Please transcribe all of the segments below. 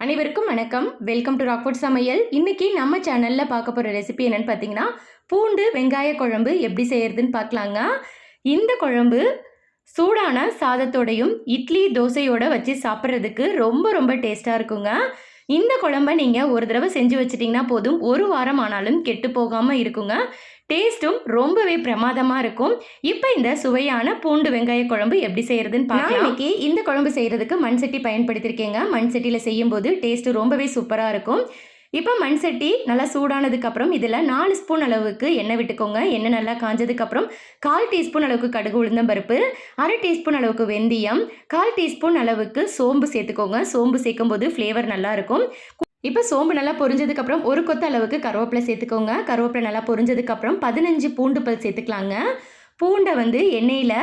அனைவருக்கும் வணக்கம். Welcome to Rockwood சமையல். இன்னைக்கு நம்ம சேனலில் பார்க்க போகிற ரெசிபி என்னென்னு பார்த்தீங்கன்னா பூண்டு வெங்காய குழம்பு எப்படி செய்யறதுன்னு பார்க்கலாங்க. இந்த குழம்பு சூடான சாதத்தோடையும் இட்லி தோசையோடு வச்சு சாப்பிட்றதுக்கு ரொம்ப ரொம்ப டேஸ்ட்டாக இருக்குங்க. இந்த குழம்ப நீங்கள் ஒரு தடவை செஞ்சு வச்சிட்டிங்கன்னா போதும். ஒரு வாரம் ஆனாலும் கெட்டு போகாமல் இருக்குங்க. டேஸ்ட்டும் ரொம்பவே பிரமாதமாக இருக்கும். இப்போ இந்த சுவையான பூண்டு வெங்காய குழம்பு எப்படி செய்யறதுன்னு பார்க்கலாம். இன்னைக்கு இந்த குழம்பு செய்யறதுக்கு மண் சட்டி பயன்படுத்தியிருக்கேங்க மண் சட்டியில் செய்யும்போது டேஸ்ட் ரொம்பவே சூப்பராக இருக்கும். இப்போ மண் சட்டி நல்லா சூடானதுக்கப்புறம் இதில் நாலு ஸ்பூன் அளவுக்கு எண்ணெய் விட்டுக்கோங்க. எண்ணெய் நல்லா காஞ்சதுக்கப்புறம் கால் டீஸ்பூன் அளவுக்கு கடுகு உளுந்தம் பருப்பு அரை டீஸ்பூன் அளவுக்கு வெந்தயம் கால் டீஸ்பூன் அளவுக்கு சோம்பு சேர்த்துக்கோங்க. சோம்பு சேர்க்கும்போது ஃப்ளேவர் நல்லா இருக்கும். இப்போ சோம்பு நல்லா பொரிஞ்சதுக்கப்புறம் ஒரு கொத்த அளவுக்கு கருவேப்பிலை சேர்த்துக்கோங்க. கருவேப்பிலை நல்லா பொரிஞ்சதுக்கப்புறம் பதினஞ்சு பூண்டு பல் சேர்த்துக்கலாங்க. பூண்டை வந்து எண்ணெயில்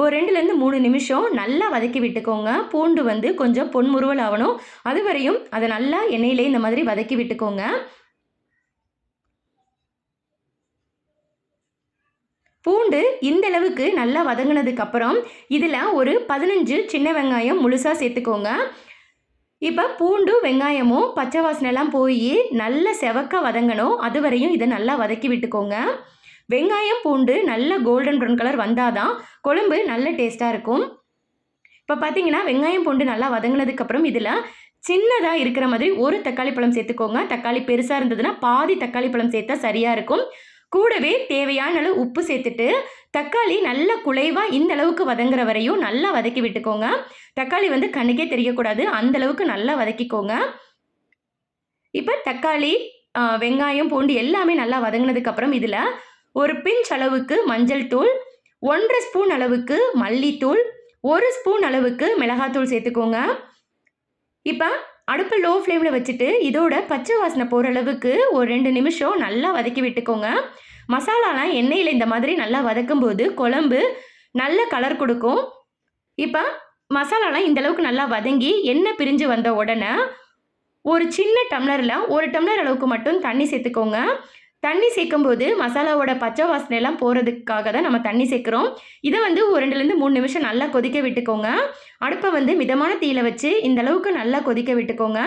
ஒரு ரெண்டுலேருந்து மூணு நிமிஷம் நல்லா வதக்கி விட்டுக்கோங்க. பூண்டு வந்து கொஞ்சம் பொன்முறுவல் ஆகணும். அது வரையும் அதை நல்லா எண்ணெயிலே இந்த மாதிரி வதக்கி விட்டுக்கோங்க. பூண்டு இந்த அளவுக்கு நல்லா வதங்கினதுக்கப்புறம் இதில் ஒரு பதினஞ்சு சின்ன வெங்காயம் முழுசாக சேர்த்துக்கோங்க. இப்போ பூண்டும் வெங்காயமும் பச்சை வாசனைலாம் போய் நல்ல செவக்க வதங்கணும். அது வரையும் இதை நல்லா வதக்கி விட்டுக்கோங்க. வெங்காயம் பூண்டு நல்ல கோல்டன் ப்ரௌன் கலர் வந்தால் தான் குழம்பு நல்ல டேஸ்ட்டாக இருக்கும். இப்போ பார்த்தீங்கன்னா வெங்காயம் பூண்டு நல்லா வதங்கினதுக்கப்புறம் இதில் சின்னதாக இருக்கிற மாதிரி ஒரு தக்காளி பழம் சேர்த்துக்கோங்க. தக்காளி பெருசாக இருந்ததுன்னா பாதி தக்காளி பழம் சேர்த்தா சரியாக இருக்கும். கூடவே தேவையான அளவு உப்பு சேர்த்துட்டு தக்காளி நல்லா குலைவாக இந்த அளவுக்கு வதங்குற வரையும் நல்லா வதக்கி விட்டுக்கோங்க. தக்காளி வந்து கண்ணுக்கே தெரியக்கூடாது. அந்த அளவுக்கு நல்லா வதக்கிக்கோங்க. இப்போ தக்காளி வெங்காயம் பூண்டு எல்லாமே நல்லா வதங்கினதுக்கப்புறம் இதில் ஒரு பிஞ்ச் அளவுக்கு மஞ்சள் தூள் ஒன்றரை ஸ்பூன் அளவுக்கு மல்லித்தூள் ஒரு ஸ்பூன் அளவுக்கு மிளகாத்தூள் சேர்த்துக்கோங்க. இப்போ அடுப்பை லோ ஃப்ளேமில் வச்சுட்டு இதோட பச்சை வாசனை போகிற அளவுக்கு ஒரு ரெண்டு நிமிஷம் நல்லா வதக்கி விட்டுக்கோங்க. மசாலாலாம் எண்ணெயில் இந்த மாதிரி நல்லா வதக்கும்போது குழம்பு நல்ல கலர் கொடுக்கும். இப்போ மசாலாலாம் இந்தளவுக்கு நல்லா வதங்கி எண்ணெய் பிரிஞ்சு வந்த உடனே ஒரு சின்ன டம்ளரில் ஒரு டம்ளர் அளவுக்கு மட்டும் தண்ணி சேர்த்துக்கோங்க. தண்ணி சேர்க்கும்போது மசாலாவோட பச்சை வாசனையெல்லாம் போகிறதுக்காக தான் நம்ம தண்ணி சேர்க்குறோம். இதை வந்து ஒரு ரெண்டுலேருந்து மூணு நிமிஷம் நல்லா கொதிக்க விட்டுக்கோங்க. அடுப்பை வந்து மிதமான தீயில் வச்சு இந்த அளவுக்கு நல்லா கொதிக்க விட்டுக்கோங்க.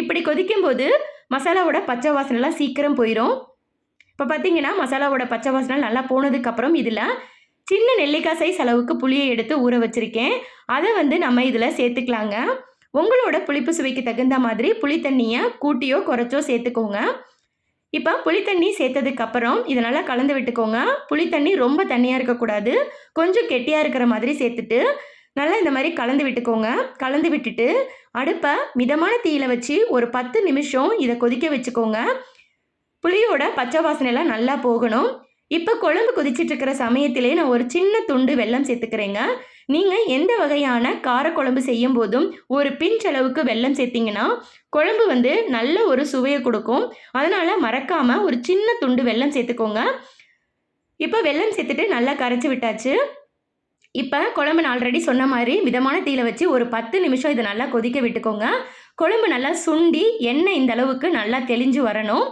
இப்படி கொதிக்கும்போது மசாலாவோட பச்சை வாசனைலாம் சீக்கிரம் போயிடும் இப்போ பார்த்தீங்கன்னா மசாலாவோட பச்சை வாசனை நல்லா போனதுக்கப்புறம் இதில் சின்ன நெல்லிக்காய் சைஸ் அளவுக்கு புளியை எடுத்து ஊற வச்சுருக்கேன். அதை வந்து நம்ம இதில் சேர்த்துக்கலாங்க. உங்களோட புளிப்பு சுவைக்கு தகுந்த மாதிரி புளி தண்ணியை கூட்டியோ குறைச்சோ சேர்த்துக்கோங்க. இப்போ புளித்தண்ணி சேர்த்ததுக்கப்புறம் இதை நல்லா கலந்து விட்டுக்கோங்க. புளித்தண்ணி ரொம்ப தண்ணியாக இருக்கக்கூடாது. கொஞ்சம் கெட்டியாக இருக்கிற மாதிரி சேர்த்துட்டு நல்லா இந்த மாதிரி கலந்து விட்டுக்கோங்க. கலந்து விட்டுட்டு அடுப்பை மிதமான தீயில் வச்சு ஒரு பத்து நிமிஷம் இதை கொதிக்க வச்சுக்கோங்க. புளியோட பச்சை வாசனைலாம் நல்லா போகணும். இப்போ குழம்பு கொதிச்சிட்டு இருக்கிற சமயத்திலே நான் ஒரு சின்ன துண்டு வெல்லம் சேர்த்துக்கிறேங்க. நீங்கள் எந்த வகையான காரக்குழம்பு செய்யும் போதும் ஒரு பிஞ்ச் அளவுக்கு வெல்லம் சேர்த்திங்கன்னா குழம்பு வந்து நல்ல ஒரு சுவையை கொடுக்கும். அதனால் மறக்காமல் ஒரு சின்ன துண்டு வெல்லம் சேர்த்துக்கோங்க. இப்போ வெல்லம் சேர்த்துட்டு நல்லா கரைச்சி விட்டாச்சு. இப்போ குழம்பு நான் ஆல்ரெடி சொன்ன மாதிரி மிதமான தீயில வச்சு ஒரு பத்து நிமிஷம் இதை நல்லா கொதிக்க விட்டுக்கோங்க. குழம்பு நல்லா சுண்டி எண்ணெய் இந்த அளவுக்கு நல்லா தெளிஞ்சு வரணும்.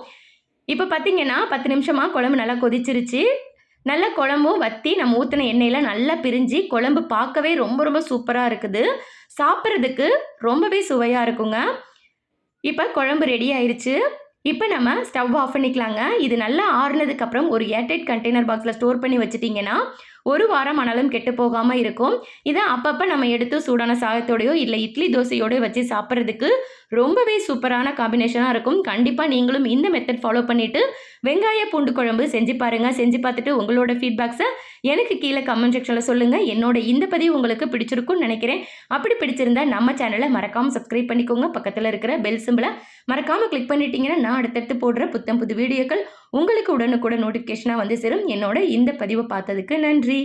இப்போ பார்த்தீங்கன்னா பத்து நிமிஷமாக குழம்பு நல்லா கொதிச்சிருச்சு. நல்லா குழம்பும் வற்றி நம்ம ஊற்றின எண்ணெயில் நல்லா பிரிஞ்சு குழம்பு பார்க்கவே ரொம்ப ரொம்ப சூப்பராக இருக்குது. சாப்பிட்றதுக்கு ரொம்பவே சுவையாக இருக்குங்க. இப்போ குழம்பு ரெடி ஆயிடுச்சு இப்போ நம்ம ஸ்டவ் ஆஃப் பண்ணிக்கலாங்க. இது நல்லா ஆறுனதுக்கப்புறம் ஒரு ஏர்டைட் கண்டெய்னர் பாக்ஸில் ஸ்டோர் பண்ணி வச்சுட்டிங்கன்னா ஒரு வாரம் ஆனாலும் கெட்டு போகாமல் இருக்கும். இதை அப்பப்போ நம்ம எடுத்து சூடான சாதத்தோடையோ இல்லை இட்லி தோசையோடய வச்சு சாப்பிட்றதுக்கு ரொம்பவே சூப்பரான காம்பினேஷனாக இருக்கும். கண்டிப்பாக நீங்களும் இந்த மெத்தட் ஃபாலோ பண்ணிவிட்டு வெங்காய பூண்டு குழம்பு செஞ்சு பாருங்கள் செஞ்சு பார்த்துட்டு உங்களோட ஃபீட்பேக்ஸை எனக்கு கீழே கமெண்ட் செக்ஷனில் சொல்லுங்கள் என்னோட இந்த பதிவு உங்களுக்கு பிடிச்சிருக்கும்னு நினைக்கிறேன். அப்படி பிடிச்சிருந்தா நம்ம சேனலை மறக்காமல் சப்ஸ்கிரைப் பண்ணிக்கோங்க. பக்கத்தில் இருக்கிற பெல் சிம்பிளை மறக்காமல் கிளிக் பண்ணிட்டீங்கன்னா நான் அடுத்தடுத்து போடுற புத்தம் புது வீடியோக்கள் உங்களுக்கு உடனுக்குடன் நோட்டிஃபிகேஷனாக வந்து சேரும். என்னோட இந்த பதிவை பார்த்ததுக்கு நன்றி.